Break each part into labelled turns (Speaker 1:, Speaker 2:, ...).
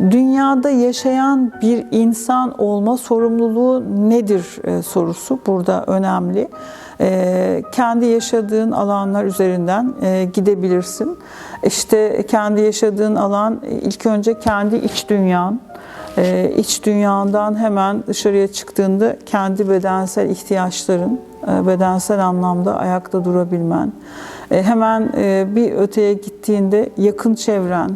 Speaker 1: Dünyada yaşayan bir insan olma sorumluluğu nedir e, sorusu burada önemli. E, kendi yaşadığın alanlar üzerinden e, gidebilirsin. İşte kendi yaşadığın alan ilk önce kendi iç dünyan, iç dünyandan hemen dışarıya çıktığında kendi bedensel ihtiyaçların, bedensel anlamda ayakta durabilmen, hemen bir öteye gittiğinde yakın çevren,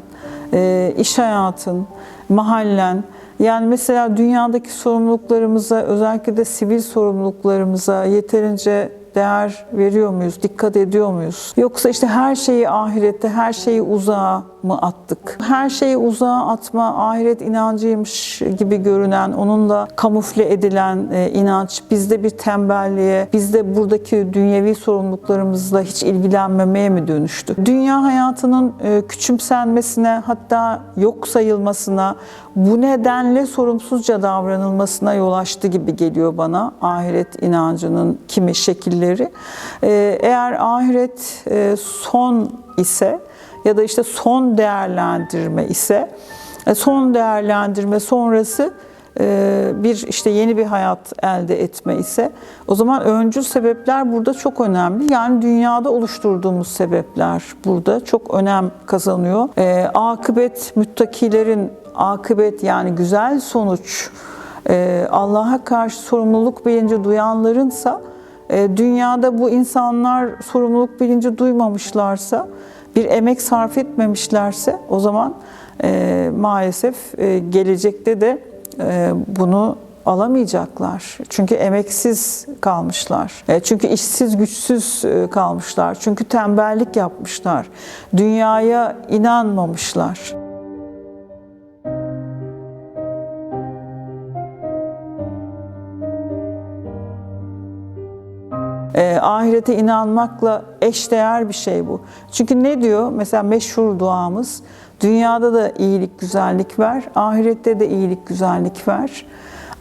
Speaker 1: iş hayatın, mahallen, yani mesela dünyadaki sorumluluklarımıza, özellikle de sivil sorumluluklarımıza yeterince değer veriyor muyuz, dikkat ediyor muyuz? Yoksa işte her şeyi ahirette, her şeyi uzağa mı attık? Her şeyi uzağa atma ahiret inancıymış gibi görünen, onunla kamufle edilen e, inanç bizde bir tembelliğe, bizde buradaki dünyevi sorumluluklarımızla hiç ilgilenmemeye mi dönüştü? Dünya hayatının e, küçümsenmesine, hatta yok sayılmasına, bu nedenle sorumsuzca davranılmasına yol açtı gibi geliyor bana ahiret inancının kimi şekilleri. Ee, Eğer ahiret e, son ise ya da işte son değerlendirme ise e, son değerlendirme sonrası e, bir işte yeni bir hayat elde etme ise o zaman öncül sebepler burada çok önemli. Yani dünyada oluşturduğumuz sebepler burada çok önem kazanıyor. E, akıbet müttakilerin akıbet yani güzel sonuç Allah'a karşı sorumluluk bilinci duyanlarınsa dünyada bu insanlar sorumluluk bilinci duymamışlarsa bir emek sarf etmemişlerse o zaman e, maalesef e, gelecekte de e, bunu alamayacaklar. Çünkü emeksiz kalmışlar. E, Çünkü işsiz güçsüz e, kalmışlar. Çünkü tembellik yapmışlar. Dünyaya inanmamışlar. E, ahirete inanmakla eşdeğer bir şey bu. Çünkü ne diyor? Mesela meşhur duamız, dünyada da iyilik, güzellik ver, ahirette de iyilik, güzellik ver.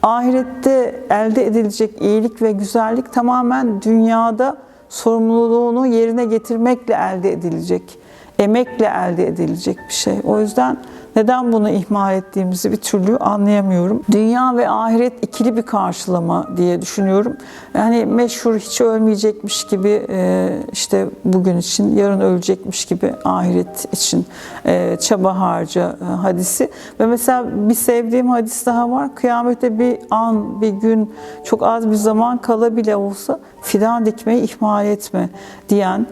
Speaker 1: Ahirette elde edilecek iyilik ve güzellik tamamen dünyada sorumluluğunu yerine getirmekle elde edilecek, emekle elde edilecek bir şey. O yüzden neden bunu ihmal ettiğimizi bir türlü anlayamıyorum. Dünya ve ahiret ikili bir karşılama diye düşünüyorum. Yani meşhur hiç ölmeyecekmiş gibi e, işte bugün için, yarın ölecekmiş gibi ahiret için e, çaba harca e, hadisi. Ve mesela bir sevdiğim hadis daha var. Kıyamete bir an, bir gün, çok az bir zaman kala bile olsa fidan dikmeyi ihmal etme diyen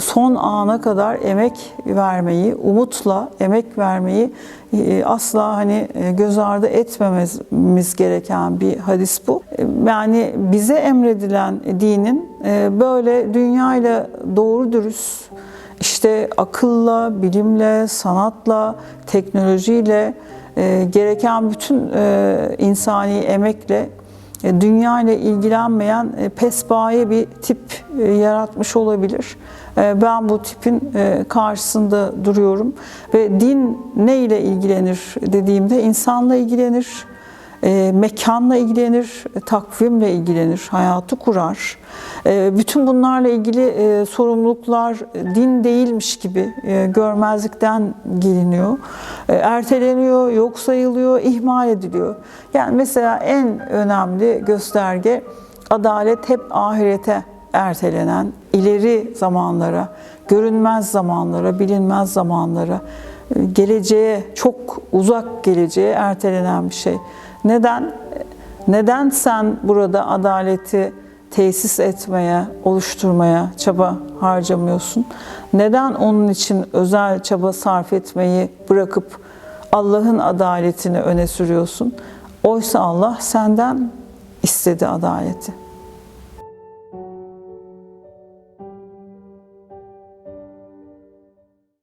Speaker 1: son ana kadar emek vermeyi, umutla emek vermeyi asla hani e, göz ardı etmememiz gereken bir hadis bu. Yani bize emredilen dinin böyle dünyayla doğru dürüst işte akılla, bilimle, sanatla, teknolojiyle gereken bütün insani emekle dünya ile ilgilenmeyen pespaye bir tip yaratmış olabilir. Ben bu tipin karşısında duruyorum ve din ne ile ilgilenir dediğimde insanla ilgilenir, mekanla ilgilenir, takvimle ilgilenir, hayatı kurar. Bütün bunlarla ilgili sorumluluklar din değilmiş gibi görmezlikten geliniyor. Erteleniyor, yok sayılıyor, ihmal ediliyor. Yani mesela en önemli gösterge adalet hep ahirete ertelenen, ileri zamanlara, görünmez zamanlara, bilinmez zamanlara, geleceğe, çok uzak geleceğe ertelenen bir şey. Neden? Neden sen burada adaleti tesis etmeye, oluşturmaya çaba harcamıyorsun? Neden onun için özel çaba sarf etmeyi bırakıp Allah'ın adaletini öne sürüyorsun? Oysa Allah senden istedi adaleti.